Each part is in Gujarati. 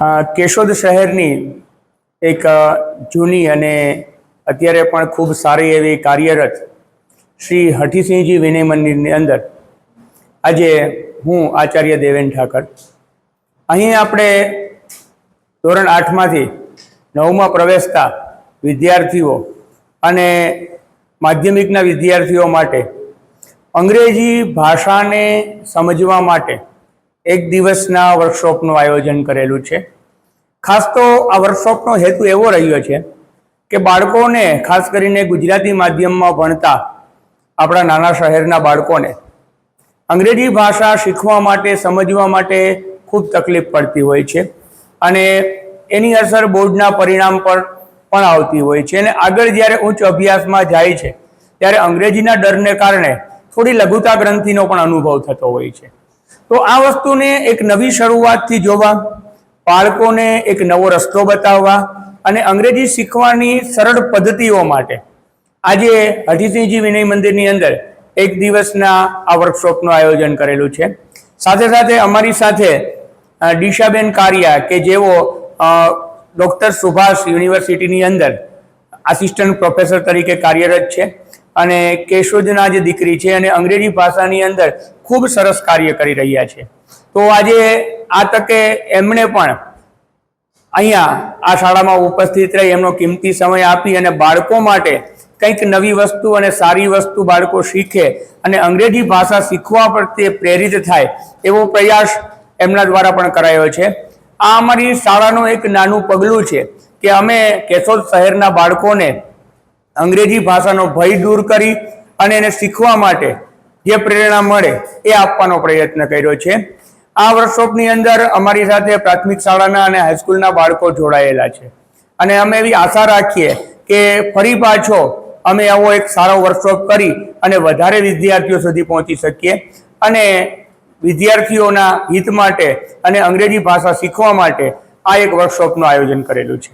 કેશોદ શહેરની એક જૂની અને અત્યારે પણ ખૂબ સારી એવી કાર્યરત શ્રી હઠીસિંહજી વિનય મંદિરની અંદર આજે હું આચાર્ય દેવેન ઠાકર. અહીં આપણે ધોરણ આઠમાંથી નવમાં પ્રવેશતા વિદ્યાર્થીઓ અને માધ્યમિકના વિદ્યાર્થીઓ માટે અંગ્રેજી ભાષાને સમજવા માટે એક દિવસના વર્કશોપનું આયોજન કરેલું છે. ખાસ તો આ વર્કશોપનો હેતુ એવો રહ્યો છે કે બાળકોને, ખાસ કરીને ગુજરાતી માધ્યમમાં ભણતા આપણા નાના શહેરના બાળકોને, અંગ્રેજી ભાષા શીખવા માટે, સમજવા માટે ખૂબ તકલીફ પડતી હોય છે અને એની અસર બોર્ડના પરિણામ પર પણ આવતી હોય છે. અને આગળ જ્યારે ઉચ્ચ અભ્યાસમાં જાય છે, ત્યારે અંગ્રેજીના ડરને કારણે થોડી લઘુતા ગ્રંથિનો પણ અનુભવ થતો હોય છે. તો આ વસ્તુને એક નવી શરૂઆતથી જોવા, બાળકોને એક નવો રસ્તો બતાવવા અને અંગ્રેજી શીખવાની સરળ પદ્ધતિઓ માટે. આજે હઠીસિંહજી વિનય મંદિરની અંદર એક દિવસના આ વર્કશોપનું આયોજન કરેલું છે. સાથે સાથે અમારી સાથે ડીશાબેન કારિયા કે જેઓ ડૉક્ટર સુભાષ યુનિવર્સિટીની અંદર આસિસ્ટન્ટ પ્રોફેસર તરીકે કાર્યરત છે. અને કેશોદના જે દીકરી છે અને અંગ્રેજી ભાષાની અંદર ખૂબ સરસ કાર્ય કરી રહ્યા છે. તો આજે આ તકે એમણે પણ અહીંયા આ શાળામાં ઉપસ્થિત રહી, એમનો કિંમતી સમય આપી અને બાળકો માટે કંઈક નવી વસ્તુ અને સારી વસ્તુ બાળકો શીખે અને અંગ્રેજી ભાષા શીખવા પ્રત્યે પ્રેરિત થાય એવો પ્રયાસ એમના દ્વારા પણ કરાયો છે. આ અમારી શાળાનું એક નાનું પગલું છે કે અમે કેશોદ શહેરના બાળકોને અંગ્રેજી ભાષાનો ભય દૂર કરી અને એને શીખવા માટે જે પ્રેરણા મળે એ આપવાનો પ્રયત્ન કર્યો છે. આ વર્કશોપની અંદર અમારી સાથે પ્રાથમિક શાળાના અને હાઈસ્કૂલના બાળકો જોડાયેલા છે. અને અમે એવી આશા રાખીએ કે ફરી પાછો અમે આવો એક સારો વર્કશોપ કરી અને વધારે વિદ્યાર્થીઓ સુધી પહોંચી શકીએ અને વિદ્યાર્થીઓના હિત માટે અને અંગ્રેજી ભાષા શીખવા માટે આ એક વર્કશોપનું આયોજન કરેલું છે.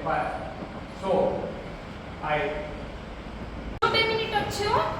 required. So, I. 10 minutes of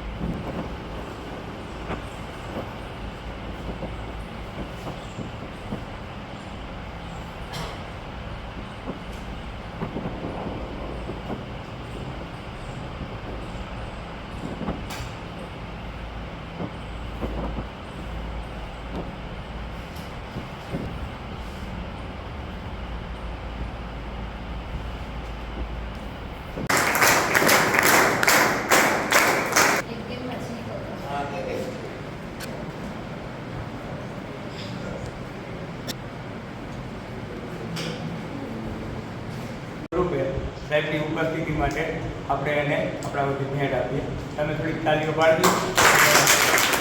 સાહેબની ઉપસ્થિતિ માટે આપણે એને આપણા વતી ભેટ આપીએ. તમે થોડીક તાલીઓ પાડવી